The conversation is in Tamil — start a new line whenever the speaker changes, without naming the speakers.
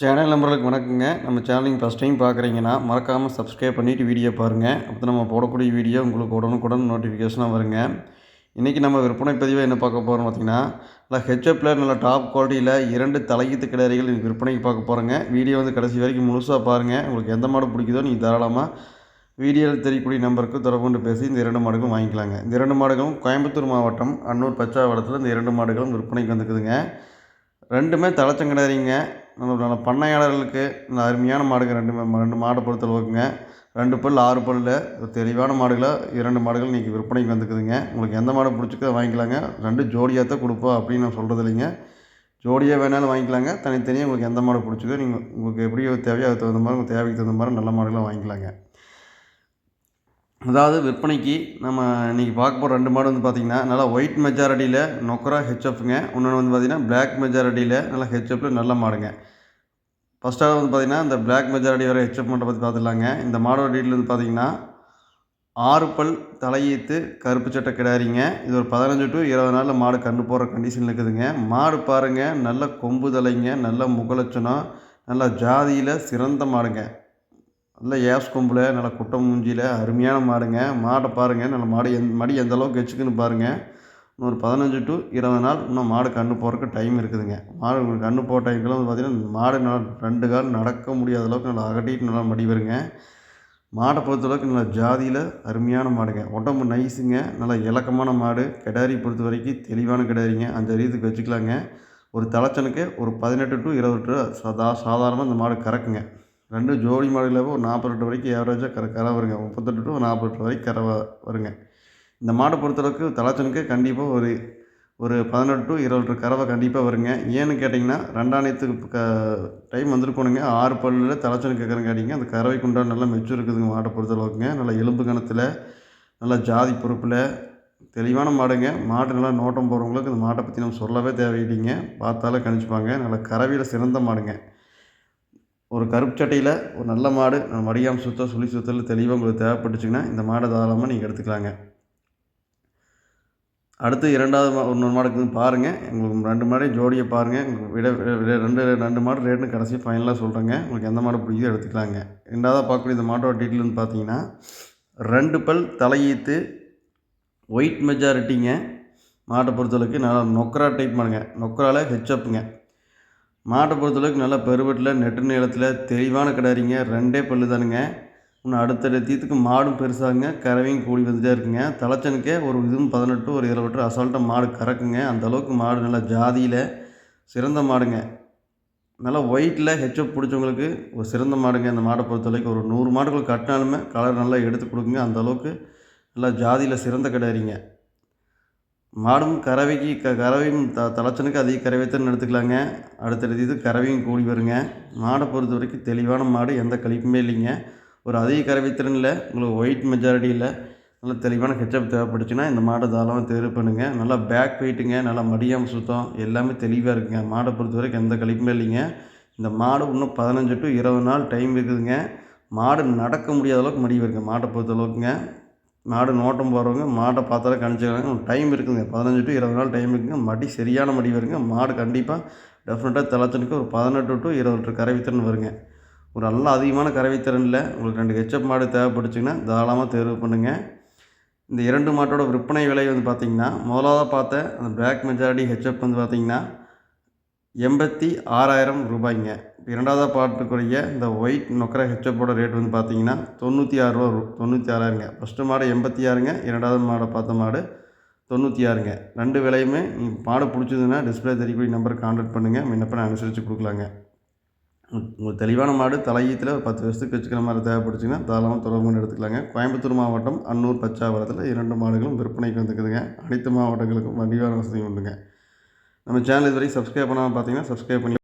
சேனல் நம்பர்களுக்கு வணக்கங்க. நம்ம சேனலிங் ஃபஸ்ட் டைம் பார்க்குறீங்கன்னா மறக்காமல் சப்ஸ்கிரைப் பண்ணிவிட்டு வீடியோ பாருங்கள் அப்போ நம்ம போடக்கூடிய வீடியோ உங்களுக்கு உடனுக்குடன் நோட்டிஃபிகேஷனாக வருங்க. இன்றைக்கி நம்ம விற்பனை பதிவை என்ன பார்க்க போகிறோம் பார்த்திங்கன்னா நல்லா ஹெச்எப்பில் நல்ல டாப் குவாலிட்டியில் இரண்டு தலையீத்து கிடாரிகள் இன்றைக்கி விற்பனைக்கு பார்க்க போகிறோங்க வீடியோ வந்து கடைசி வரைக்கும் முழுசாக பாருங்கள் உங்களுக்கு எந்த மாடு பிடிக்குதோ நீங்கள் தாராளமாக வீடியோவில் தெரியக்கூடிய நம்பருக்கு தொடர்பு கொண்டு பேசி இந்த இரண்டு மாடுகளும் வாங்கிக்கலாங்க. இந்த இரண்டு மாடுகளும் கோயம்புத்தூர் மாவட்டம் அன்னூர் பச்சாவளத்தில் இந்த இரண்டு மாடுகளும் விற்பனைக்கு வந்துக்குதுங்க ரெண்டுமே தலைச்சங்கடாரிங்க. நல்ல பண்ணையாளர்களுக்கு நல்ல அருமையான மாடுங்க ரெண்டு ரெண்டு மாடை பொறுத்தளவுக்குங்க ரெண்டு பல் ஆறு பல்லு தெளிவான மாடுகளை இரண்டு மாடுகள் இன்றைக்கி விற்பனைக்கு வந்துக்குதுங்க உங்களுக்கு எந்த மாடு பிடிச்சிக்கோ வாங்கிக்கலாங்க. ரெண்டு ஜோடியாக தான் கொடுப்போம் அப்படின்னு நான் சொல்கிறது இல்லைங்க. ஜோடியாக வேணாலும் வாங்கிக்கலாங்க. தனித்தனியாக உங்களுக்கு எந்த மாடு பிடிச்சிக்கோ நீங்கள் உங்களுக்கு எப்படி தேவையோ அதுக்கு தகுந்த மாதிரி உங்கள் தேவைக்கு தகுந்த மாதிரி நல்ல மாடுகளாக வாங்கிக்கலாங்க. அதாவது விற்பனைக்கு நம்ம இன்றைக்கி பார்க்க போகிற ரெண்டு மாடு வந்து பார்த்திங்கன்னா நல்லா ஒயிட் மெஜாரிட்டியில் நொக்கரா ஹெச்எஃப்ங்க இன்னொன்று வந்து பார்த்திங்கன்னா பிளாக் மெஜாரிட்டியில் நல்லா ஹெச்எஃப்பில் நல்ல மாடுங்க. ஃபஸ்ட்டாக வந்து பார்த்திங்கன்னா இந்த பிளாக் மெஜாரிட்டி வர ஹெச்எஃப் மாட்டை பற்றி பார்த்துடலாங்க இந்த மாடோட டீட்டில் வந்து பார்த்திங்கன்னா ஆறு பல் தலையீத்து கருப்பு சட்டை கிடாரிங்க. இது ஒரு பதினஞ்சு டு இருபது நாளில் மாடு கண்டு போடுற கண்டிஷனில் இருக்குதுங்க. மாடு பாருங்கள் நல்ல கொம்பு தலைங்க நல்ல முகலட்சணம் நல்லா ஜாதியில் சிறந்த மாடுங்க. நல்ல ஏஸ் கொம்பில் நல்ல குட்டை மூஞ்சியில் அருமையான மாடுங்க. மாடை பாருங்கள் நல்ல மாடு எந் மடி எந்த அளவுக்கு வச்சுக்குன்னு பாருங்கள் இன்னொரு பதினஞ்சு டு இருபது நாள் இன்னும் மாடு கண்ணு போகிறதுக்கு டைம் இருக்குதுங்க. மாடு உங்களுக்கு கண்ணு போகிற டைம்லாம் வந்து பார்த்திங்கன்னா மாடு நல்லா ரெண்டு கால் நடக்க முடியாத அளவுக்கு நல்லா அகட்டிட்டு நல்லா மடி வருங்க. மாடை பொறுத்தளவுக்கு நல்லா ஜாதியில் அருமையான மாடுங்க. உடம்பு நைஸுங்க நல்லா இலக்கமான மாடு. கிடாரி பொறுத்த வரைக்கும் தெளிவான கிடாரிங்க. அந்த ரீதிக்கு வச்சுக்கலாங்க. ஒரு தலைச்சனுக்கு ஒரு பதினெட்டு டு இருபது டு சாதா சாதாரணமாக இந்த மாடு கறக்குங்க. ரெண்டு ஜோடி மாடுகளாகவே ஒரு நாற்பது லிட்டர் வரைக்கும் ஏவரேஜாக கற கரை வருங்க முப்பத்தெட்டு டு நாற்பது லிட்டர் வரைக்கும் கரை வருங்க. இந்த மாடை பொறுத்தளவுக்கு தலைச்சனுக்கு கண்டிப்பாக ஒரு ஒரு பதினெட்டு டு இருபது லிட்டர் கறவை கண்டிப்பாக வருங்க. ஏன்னு கேட்டிங்கன்னா ரெண்டாயிரத்துக்கு க டைம் வந்துருக்கணுங்க. ஆறு பல்லில் தலைச்சனுக்கு கேட்குறேன் கேட்டிங்க. அந்த கறவைக்கு உண்டான நல்லா மெச்சூர் இருக்குதுங்க மாடை பொறுத்தளவுக்குங்க. நல்லா எலும்பு கணத்தில் நல்லா ஜாதி பொறுப்பில் தெளிவான மாடுங்க. மாடு நல்லா நோட்டம் போகிறவங்களுக்கு இந்த மாட்டை பற்றி நம்ம சொல்லவே தேவையில்லைங்க. பார்த்தாலே கணிச்சுப்பாங்க. நல்லா கறவையில் சிறந்த மாடுங்க. ஒரு கருப்பு சட்டையில் ஒரு நல்ல மாடு நம்ம மடியாம் சுழி சுத்தல் தெளிவாக உங்களுக்கு தேவைப்பட்டுச்சுங்கன்னா இந்த மாடை தாராளமாக நீங்கள் எடுத்துக்கலாங்க. அடுத்து இரண்டாவது மா இன்னொரு மாடு இருக்குது பாருங்கள் உங்களுக்கு ரெண்டு மாடையும் ஜோடியை பாருங்கள் உங்களுக்கு விட ரெண்டு ரெண்டு மாடு ரேட்டுன்னு கடைசி ஃபைனலாக சொல்கிறேங்க உங்களுக்கு எந்த மாடு பிடிக்குதோ எடுத்துக்கலாங்க. ரெண்டாவதாக பார்க்கக்கூடிய இந்த மாட்டோட டீட்டெயில் பார்த்தீங்கன்னா ரெண்டு பல் தலையீத்து ஒயிட் மெஜாரிட்டிங்க மாட்டை பொறுத்தளவுக்கு நல்லா நொக்கரா டைப் மாடுங்க. நொக்கரால ஹெச்அப்புங்க மாட்டை பொறுத்தளவுக்கு நல்லா பெருவெட்டில் நெட்டு நீளத்தில் தெளிவான கிடாரிங்க ரெண்டே பல்லு தானுங்க. இன்னும் அடுத்தடுத்த தீத்துக்கு மாடும் பெருசாகுங்க கறவையும் கூடி வந்துட்டே இருக்குங்க. தலைச்சனுக்கே ஒரு இதுவும் பதினெட்டு ஒரு இருபது லிட்டர் அசால்ட்டாக மாடு கறக்குங்க. அந்த அளவுக்கு மாடு நல்லா ஜாதியில் சிறந்த மாடுங்க. நல்லா ஒயிட்டில் ஹெச்எப் பிடிச்சவங்களுக்கு ஒரு சிறந்த மாடுங்க. அந்த மாடை பொறுத்தளவுக்கு ஒரு நூறு மாடுகள் கட்டினாலுமே கலர் நல்லா எடுத்து கொடுக்குங்க. அந்த அளவுக்கு நல்லா ஜாதியில் சிறந்த கிடாரிங்க மாடும் கறவைக்கு க கறவையும் த தலைச்சனுக்கு அதிக கறவைத்தான் எடுத்துக்கலாங்க. அடுத்தடுத்து இது கறவையும் கூடி வருங்க. மாடை பொறுத்த வரைக்கும் தெளிவான மாடு எந்த கழிப்புமே இல்லைங்க. ஒரு அதிக கறவைத்திறனில் உங்களுக்கு ஒயிட் மெஜாரிட்டியில் நல்ல தெளிவான ஹெச்அப் தேவைப்பட்டுச்சுன்னா இந்த மாடை தாராளமாக தேர்வு பண்ணுங்க. நல்லா பேக் போயிட்டுங்க நல்லா மடியாமல் சுத்தம் எல்லாமே தெளிவாக இருக்குங்க. மாடை பொறுத்த வரைக்கும் எந்த கழிப்புமே இல்லைங்க. இந்த மாடு இன்னும் பதினஞ்சு டு இருபது நாள் டைம் இருக்குதுங்க. மாடு நடக்க முடியாத அளவுக்கு மடி வருங்க மாட்டை பொறுத்த அளவுக்குங்க. மாடு நோட்டம் போகிறவங்க மாட்டை பார்த்தாலே கணிச்சுக்கிறாங்க. டைம் இருக்குங்க. பதினஞ்சு டு இருபது நாள் டைம் இருக்குங்க. மடி சரியான மடி வருங்க. மாடு கண்டிப்பாக டெஃபினட்டாக தலைச்சனுக்கு ஒரு பதினெட்டு டு இருபது லிட்டர் கறவைத்திறன் வருங்க. ஒரு நல்ல அதிகமான கறவைத்திறனில் உங்களுக்கு ரெண்டு ஹெச்எப் மாடு தேவைப்பட்டுச்சுன்னா தாராளமாக தேர்வு பண்ணுங்கள் இந்த இரண்டு மாட்டோட விற்பனை விலை வந்து பார்த்திங்கன்னா முதலாவதாக பார்த்த அந்த பிளாக் மெஜாரிட்டி ஹெச்எப் வந்து பார்த்திங்கன்னா எண்பத்தி ஆறாயிரம் ரூபாய்ங்க. இரண்டாவது இரண்டாவதாக இந்த ஒயிட் நொக்கர ஹெச்எப்போட ரேட் வந்து பார்த்தீங்கன்னா தொண்ணூற்றி ஆறு ரூபா தொண்ணூற்றி ஆறாயிரங்க. ஃபஸ்ட்டு மாடு எண்பத்தி ஆறுங்க. இரண்டாவது மாடை பார்த்த மாடு தொண்ணூற்றி ஆறுங்க. ரெண்டு விலையுமே மாடு பிடிச்சதுன்னா டிஸ்பிளே தெரியக்கூடிய நம்பருக்கு கான்டாக்ட் பண்ணுங்கள் விண்ணப்பம் அனுசரித்து கொடுக்கலாங்க. உங்களுக்கு தெளிவான மாடு தலையீத்தில் பத்து வருஷத்துக்கு வச்சுக்கிற மாதிரி தேவைப்படுச்சுன்னா தாராளமாக தொடர்பு கொண்டு எடுத்துக்கலாங்க. கோயம்புத்தூர் மாவட்டம் அன்னூர் பச்சாவரத்தில் இரண்டு மாடுகளும் விற்பனைக்கு வந்துக்குதுங்க அனைத்து மாவட்டங்களுக்கும் வண்டிவான வசதி உண்டுங்க. நம்ம சேனல் இது வரைக்கும் சப்ஸ்கிரைப் பண்ணாமல் பார்த்தீங்கன்னா சப்ஸ்கிரைப் பண்ணி